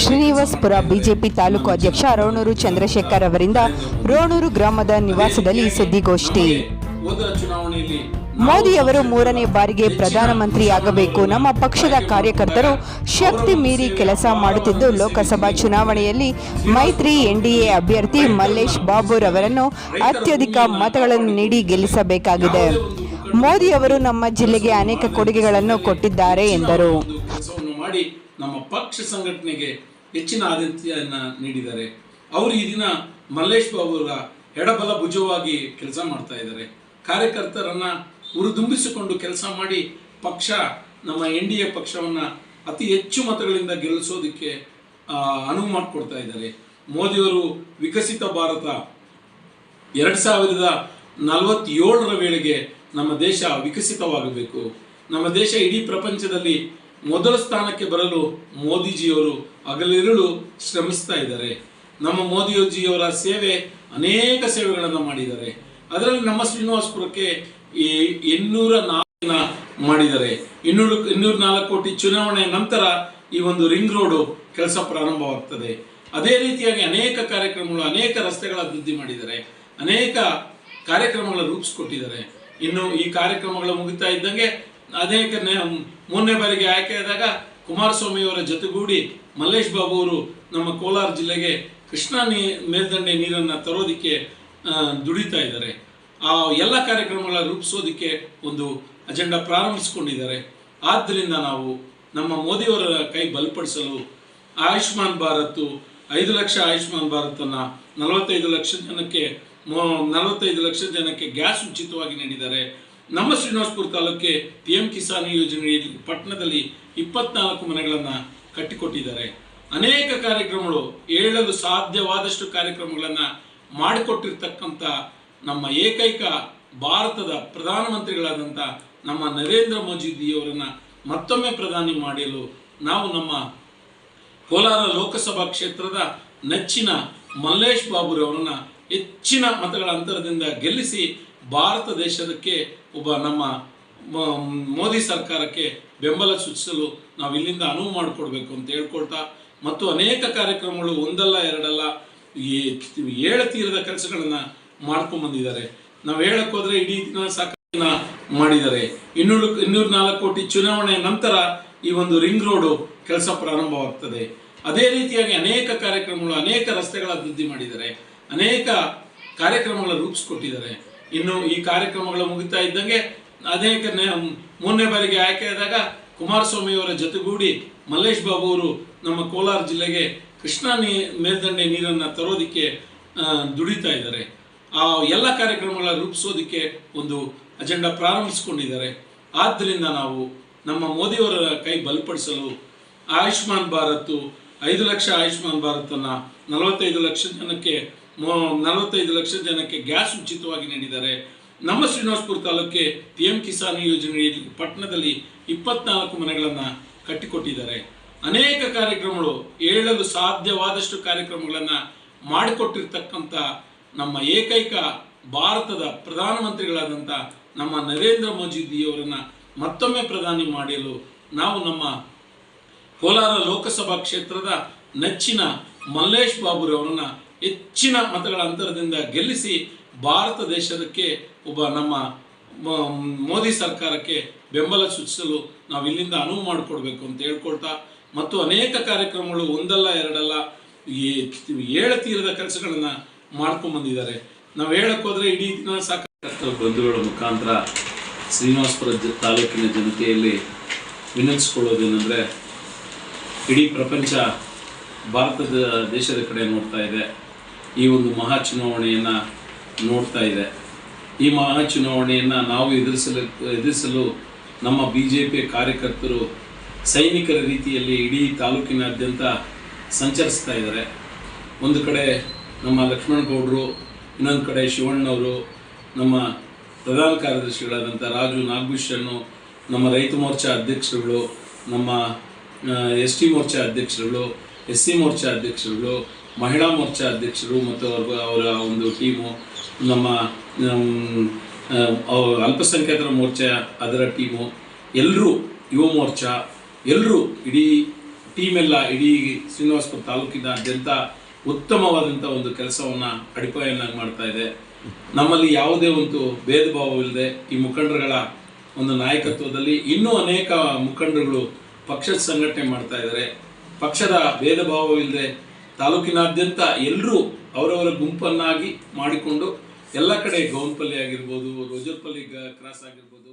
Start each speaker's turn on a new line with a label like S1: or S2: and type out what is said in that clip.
S1: Srinivaspur BJP taluk ಅಧ್ಯಕ್ಷ ರೋಣೂರು ಚಂದ್ರಶೇಖರ್ ಅವರಿಂದ ರೋಣೂರು ಗ್ರಾಮದ ನಿವಾಸದಲ್ಲಿ ಸುದ್ದಿಗೋಷ್ಠಿ. ಮೋದಿ ಅವರು ಮೂರನೇ ಬಾರಿಗೆ ಪ್ರಧಾನಮಂತ್ರಿಯಾಗಬೇಕು. ನಮ್ಮ ಪಕ್ಷದ ಕಾರ್ಯಕರ್ತರು ಶಕ್ತಿ ಮೀರಿ ಕೆಲಸ ಮಾಡುತ್ತಿದ್ದು ಲೋಕಸಭಾ ಚುನಾವಣೆಯಲ್ಲಿ ಮೈತ್ರಿ ಎನ್ಡಿಎ ಅಭ್ಯರ್ಥಿ ಮಲ್ಲೇಶ್ ಬಾಬುರವರನ್ನು ಅತ್ಯಧಿಕ ಮತಗಳನ್ನು ನೀಡಿ ಗೆಲ್ಲಿಸಬೇಕಾಗಿದೆ. ಮೋದಿ ಅವರು ನಮ್ಮ ಜಿಲ್ಲೆಗೆ ಅನೇಕ ಕೊಡುಗೆಗಳನ್ನು ಕೊಟ್ಟಿದ್ದಾರೆ ಎಂದರು.
S2: ನಮ್ಮ ಪಕ್ಷ ಸಂಘಟನೆಗೆ ಹೆಚ್ಚಿನ ಆದ್ಯತೆಯನ್ನ ನೀಡಿದ್ದಾರೆ. ಅವರು ಈ ದಿನ ಮಲ್ಲೇಶ್ ಬಾಬು ಅವರ ಎಡಬಲ ಭುಜವಾಗಿ ಕೆಲಸ ಮಾಡ್ತಾ ಇದ್ದಾರೆ. ಕಾರ್ಯಕರ್ತರನ್ನ ಹುರಿದುಂಬಿಸಿಕೊಂಡು ಕೆಲಸ ಮಾಡಿ ಪಕ್ಷ, ನಮ್ಮ ಎನ್ ಡಿ ಎ ಪಕ್ಷವನ್ನ ಅತಿ ಹೆಚ್ಚು ಮತಗಳಿಂದ ಗೆಲ್ಲಿಸೋದಕ್ಕೆ ಅನುವು ಮಾಡಿಕೊಡ್ತಾ ಇದ್ದಾರೆ. ಮೋದಿಯವರು ವಿಕಸಿತ ಭಾರತ ಎರಡು ಸಾವಿರದ ನಲವತ್ತೇಳರ ವೇಳೆಗೆ ನಮ್ಮ ದೇಶ ವಿಕಸಿತವಾಗಬೇಕು. ನಮ್ಮ ದೇಶ ಇಡೀ ಪ್ರಪಂಚದಲ್ಲಿ ಮೊದಲ ಸ್ಥಾನಕ್ಕೆ ಬರಲು ಮೋದಿಜಿಯವರು ಹಗಲಿರುಳು ಶ್ರಮಿಸ್ತಾ ಇದ್ದಾರೆ. ನಮ್ಮ ಮೋದಿಜಿಯವರ ಸೇವೆ ಅನೇಕ ಸೇವೆಗಳನ್ನು ಮಾಡಿದ್ದಾರೆ. ಅದರಲ್ಲಿ ನಮ್ಮ ಶ್ರೀನಿವಾಸಪುರಕ್ಕೆ ಈ ಇನ್ನೂರ ನಾಲ್ಕನ ಮಾಡಿದ್ದಾರೆ. ಇನ್ನೂರು, ಇನ್ನೂರ ನಾಲ್ಕು ಕೋಟಿ ಚುನಾವಣೆ ನಂತರ ಈ ಒಂದು ರಿಂಗ್ ರೋಡು ಕೆಲಸ ಪ್ರಾರಂಭವಾಗ್ತದೆ. ಅದೇ ರೀತಿಯಾಗಿ ಅನೇಕ ಕಾರ್ಯಕ್ರಮಗಳು, ಅನೇಕ ರಸ್ತೆಗಳ ಅಭಿವೃದ್ಧಿ ಮಾಡಿದ್ದಾರೆ. ಅನೇಕ ಕಾರ್ಯಕ್ರಮಗಳ ರೂಪಿಸ್ಕೊಟ್ಟಿದ್ದಾರೆ. ಇನ್ನು ಈ ಕಾರ್ಯಕ್ರಮಗಳು ಮುಗಿತಾ ಇದ್ದಂಗೆ ಅನೇಕ ಮೊನ್ನೆ ಬಾರಿಗೆ ಆಯ್ಕೆಯಾದಾಗ ಕುಮಾರಸ್ವಾಮಿಯವರ ಜೊತೆಗೂಡಿ ಮಲ್ಲೇಶ್ ಬಾಬು ಅವರು ನಮ್ಮ ಕೋಲಾರ ಜಿಲ್ಲೆಗೆ ಕೃಷ್ಣಾ ನೀ ಮೇಲ್ದಂಡೆ ನೀರನ್ನು ತರೋದಕ್ಕೆ ದುಡಿತಾ ಇದ್ದಾರೆ. ಆ ಎಲ್ಲ ಕಾರ್ಯಕ್ರಮಗಳ ರೂಪಿಸೋದಕ್ಕೆ ಒಂದು ಅಜೆಂಡಾ ಪ್ರಾರಂಭಿಸಿಕೊಂಡಿದ್ದಾರೆ. ಆದ್ದರಿಂದ ನಾವು ನಮ್ಮ ಮೋದಿಯವರ ಕೈ ಬಲಪಡಿಸಲು ಆಯುಷ್ಮಾನ್ ಭಾರತ್, ಐದು ಲಕ್ಷ ಆಯುಷ್ಮಾನ್ ಭಾರತನ್ನು ನಲವತ್ತೈದು ಲಕ್ಷ ಜನಕ್ಕೆ ನಲವತ್ತೈದು ಲಕ್ಷ ಜನಕ್ಕೆ ಗ್ಯಾಸ್ ಉಚಿತವಾಗಿ ನೀಡಿದ್ದಾರೆ. ನಮ್ಮ ಶ್ರೀನಿವಾಸಪುರ ತಾಲೂಕಿಗೆ ಪಿ ಎಂ ಕಿಸಾನ್ ಯೋಜನೆಯಲ್ಲಿ ಪಟ್ಟಣದಲ್ಲಿ ಇಪ್ಪತ್ನಾಲ್ಕು ಮನೆಗಳನ್ನು ಕಟ್ಟಿಕೊಟ್ಟಿದ್ದಾರೆ. ಅನೇಕ ಕಾರ್ಯಕ್ರಮಗಳು ಹೇಳಲು ಸಾಧ್ಯವಾದಷ್ಟು ಕಾರ್ಯಕ್ರಮಗಳನ್ನು ಮಾಡಿಕೊಟ್ಟಿರ್ತಕ್ಕಂಥ ನಮ್ಮ ಏಕೈಕ ಭಾರತದ ಪ್ರಧಾನಮಂತ್ರಿಗಳಾದಂಥ ನಮ್ಮ ನರೇಂದ್ರ ಮೋದಿಜಿಯವರನ್ನು ಮತ್ತೊಮ್ಮೆ ಪ್ರಧಾನಿ ಮಾಡಲು ನಾವು ನಮ್ಮ ಕೋಲಾರ ಲೋಕಸಭಾ ಕ್ಷೇತ್ರದ ನೆಚ್ಚಿನ ಮಲ್ಲೇಶ್ ಬಾಬುರವರನ್ನ ಹೆಚ್ಚಿನ ಮತಗಳ ಅಂತರದಿಂದ ಗೆಲ್ಲಿಸಿ ಭಾರತ ದೇಶಕ್ಕೆ ಒಬ್ಬ ನಮ್ಮ ಮೋದಿ ಸರ್ಕಾರಕ್ಕೆ ಬೆಂಬಲ ಸೂಚಿಸಲು ನಾವು ಇಲ್ಲಿಂದ ಅನುವು ಮಾಡಿಕೊಡ್ಬೇಕು ಅಂತ ಹೇಳ್ಕೊಳ್ತಾ, ಮತ್ತು ಅನೇಕ ಕಾರ್ಯಕ್ರಮಗಳು ಒಂದಲ್ಲ ಎರಡಲ್ಲ ಏಳು ತೀರದ ಕೆಲಸಗಳನ್ನು ಮಾಡ್ಕೊಂಡ್ ಬಂದಿದ್ದಾರೆ. ನಾವು ಹೇಳಕ್ ಹೋದ್ರೆ ಇಡೀ ದಿನ ಸಾಕನ್ನ ಮಾಡಿದ್ದಾರೆ. ಇನ್ನೂರು, ಇನ್ನೂರ ನಾಲ್ಕು ಕೋಟಿ ಚುನಾವಣೆ ನಂತರ ಈ ಒಂದು ರಿಂಗ್ ರೋಡು ಕೆಲಸ ಪ್ರಾರಂಭವಾಗ್ತದೆ. ಅದೇ ರೀತಿಯಾಗಿ ಅನೇಕ ಕಾರ್ಯಕ್ರಮಗಳು, ಅನೇಕ ರಸ್ತೆಗಳ ಅಭಿವೃದ್ಧಿ ಮಾಡಿದ್ದಾರೆ. ಅನೇಕ ಕಾರ್ಯಕ್ರಮಗಳ ರೂಪಿಸ್ಕೊಟ್ಟಿದ್ದಾರೆ. ಇನ್ನು ಈ ಕಾರ್ಯಕ್ರಮಗಳು ಮುಗಿತಾ ಇದ್ದಂಗೆ ಅದೇ ಮೂರನೇ ಬಾರಿಗೆ ಆಯ್ಕೆಯಾದಾಗ ಕುಮಾರಸ್ವಾಮಿಯವರ ಜೊತೆಗೂಡಿ ಮಲ್ಲೇಶ್ ಬಾಬು ಅವರು ನಮ್ಮ ಕೋಲಾರ ಜಿಲ್ಲೆಗೆ ಕೃಷ್ಣಾ ನೀ ಮೇಲ್ದಂಡೆ ನೀರನ್ನು ತರೋದಕ್ಕೆ ದುಡಿತಾ ಇದ್ದಾರೆ. ಆ ಎಲ್ಲ ಕಾರ್ಯಕ್ರಮಗಳ ರೂಪಿಸೋದಕ್ಕೆ ಒಂದು ಅಜೆಂಡಾ ಪ್ರಾರಂಭಿಸಿಕೊಂಡಿದ್ದಾರೆ. ಆದ್ದರಿಂದ ನಾವು ನಮ್ಮ ಮೋದಿಯವರ ಕೈ ಬಲಪಡಿಸಲು ಆಯುಷ್ಮಾನ್ ಭಾರತ್ ಐದು ಲಕ್ಷ ಆಯುಷ್ಮಾನ್ ಭಾರತನ್ನು ನಲವತ್ತೈದು ಲಕ್ಷ ಜನಕ್ಕೆ ನಲವತ್ತೈದು ಲಕ್ಷ ಜನಕ್ಕೆ ಗ್ಯಾಸ್ ಉಚಿತವಾಗಿ ನೀಡಿದ್ದಾರೆ. ನಮ್ಮ ಶ್ರೀನಿವಾಸಪುರ ತಾಲೂಕಿಗೆ ಪಿ ಎಂ ಕಿಸಾನ್ ಯೋಜನೆಯಲ್ಲಿ ಪಟ್ಟಣದಲ್ಲಿ ಇಪ್ಪತ್ನಾಲ್ಕು ಮನೆಗಳನ್ನು ಕಟ್ಟಿಕೊಟ್ಟಿದ್ದಾರೆ. ಅನೇಕ ಕಾರ್ಯಕ್ರಮಗಳು ಹೇಳಲು ಸಾಧ್ಯವಾದಷ್ಟು ಕಾರ್ಯಕ್ರಮಗಳನ್ನು ಮಾಡಿಕೊಟ್ಟಿರ್ತಕ್ಕಂಥ ನಮ್ಮ ಏಕೈಕ ಭಾರತದ ಪ್ರಧಾನಮಂತ್ರಿಗಳಾದಂಥ ನಮ್ಮ ನರೇಂದ್ರ ಮೋದಿಜಿಯವರನ್ನು ಮತ್ತೊಮ್ಮೆ ಪ್ರಧಾನಿ ಮಾಡಲು ನಾವು ನಮ್ಮ ಕೋಲಾರ ಲೋಕಸಭಾ ಕ್ಷೇತ್ರದ ನೆಚ್ಚಿನ ಮಲ್ಲೇಶ್ ಬಾಬುರವರನ್ನ ಹೆಚ್ಚಿನ ಮತಗಳ ಅಂತರದಿಂದ ಗೆಲ್ಲಿಸಿ ಭಾರತ ದೇಶಕ್ಕೆ ಒಬ್ಬ ನಮ್ಮ ಮೋದಿ ಸರ್ಕಾರಕ್ಕೆ ಬೆಂಬಲ ಸೂಚಿಸಲು ನಾವು ಇಲ್ಲಿಂದ ಅನುವು ಮಾಡಿಕೊಡ್ಬೇಕು ಅಂತ ಹೇಳ್ಕೊಳ್ತಾ ಮತ್ತು ಅನೇಕ ಕಾರ್ಯಕ್ರಮಗಳು ಒಂದಲ್ಲ ಎರಡಲ್ಲ ಏಳು ತೀರದ ಕೆಲಸಗಳನ್ನು ಮಾಡ್ಕೊಂಡ್ ಬಂದಿದ್ದಾರೆ. ನಾವು ಹೇಳಕ್ ಹೋದ್ರೆ ಇಡೀ ದಿನ ಸಾಕಷ್ಟು ಬಂಧುಗಳ ಮುಖಾಂತರ ಶ್ರೀನಿವಾಸಪುರ ಜ- ತಾಲೂಕಿನ ಜನತೆಯಲ್ಲಿ ವಿನಂತಿಸ್ಕೊಳ್ಳೋದೇನೆಂದರೆ ಇಡೀ ಪ್ರಪಂಚ ಭಾರತದ ದೇಶದ ಕಡೆ ನೋಡ್ತಾ ಇದೆ. ಈ ಒಂದು ಮಹಾ ಚುನಾವಣೆಯನ್ನು ನೋಡ್ತಾ ಇದೆ. ಈ ಮಹಾ ಚುನಾವಣೆಯನ್ನು ನಾವು ಎದುರಿಸಲು ಎದುರಿಸಲು ನಮ್ಮ ಬಿ ಜೆ ಪಿ ಕಾರ್ಯಕರ್ತರು ಸೈನಿಕರ ರೀತಿಯಲ್ಲಿ ಇಡೀ ತಾಲೂಕಿನಾದ್ಯಂತ ಸಂಚರಿಸ್ತಾ ಇದ್ದಾರೆ. ಒಂದು ಕಡೆ ನಮ್ಮ ಲಕ್ಷ್ಮಣ ಗೌಡರು, ಇನ್ನೊಂದು ಕಡೆ ಶಿವಣ್ಣವರು ನಮ್ಮ ಪ್ರಧಾನ ಕಾರ್ಯದರ್ಶಿಗಳಾದಂಥ ರಾಜು ನಾಗಭೂಷಣ್ಣು, ನಮ್ಮ ರೈತ ಮೋರ್ಚಾ ಅಧ್ಯಕ್ಷರುಗಳು, ನಮ್ಮ ಎಸ್ ಟಿ ಮೋರ್ಚಾ ಅಧ್ಯಕ್ಷರುಗಳು, ಎಸ್ ಸಿ ಮೋರ್ಚಾ ಅಧ್ಯಕ್ಷರುಗಳು ಮಹಿಳಾ ಮೋರ್ಚಾ ಅಧ್ಯಕ್ಷರು ಮತ್ತು ಅವ್ರ ಅವರ ಒಂದು ಟೀಮು, ನಮ್ಮ ಅಲ್ಪಸಂಖ್ಯಾತರ ಮೋರ್ಚಾ, ಅದರ ಟೀಮು ಎಲ್ಲರೂ ಯುವ ಮೋರ್ಚಾ ಎಲ್ಲರೂ ಇಡೀ ಟೀಮ್ ಎಲ್ಲ ಇಡೀ ಶ್ರೀನಿವಾಸಪುರ ತಾಲೂಕಿನಾದ್ಯಂತ ಉತ್ತಮವಾದಂಥ ಒಂದು ಕೆಲಸವನ್ನು ಅಡಿಪಾಯನ್ನಾಗಿ ಮಾಡ್ತಾ ಇದೆ. ನಮ್ಮಲ್ಲಿ ಯಾವುದೇ ಒಂದು ಭೇದ ಭಾವವಿಲ್ಲದೆ ಈ ಮುಖಂಡರುಗಳ ಒಂದು ನಾಯಕತ್ವದಲ್ಲಿ ಇನ್ನೂ ಅನೇಕ ಮುಖಂಡರುಗಳು ಪಕ್ಷದ ಸಂಘಟನೆ ಮಾಡ್ತಾ ಇದ್ದಾರೆ. ಪಕ್ಷದ ಭೇದ ಭಾವವಿಲ್ಲದೆ ತಾಲೂಕಿನಾದ್ಯಂತ ಎಲ್ಲರೂ ಅವರವರ ಗುಂಪನ್ನಾಗಿ ಮಾಡಿಕೊಂಡು ಎಲ್ಲ ಕಡೆ ಗೌನ್ಪಲ್ಲಿ ಆಗಿರ್ಬೋದು ರೋಜರ್ಪಲ್ಲಿ ಕ್ರಾಸ್ ಆಗಿರ್ಬೋದು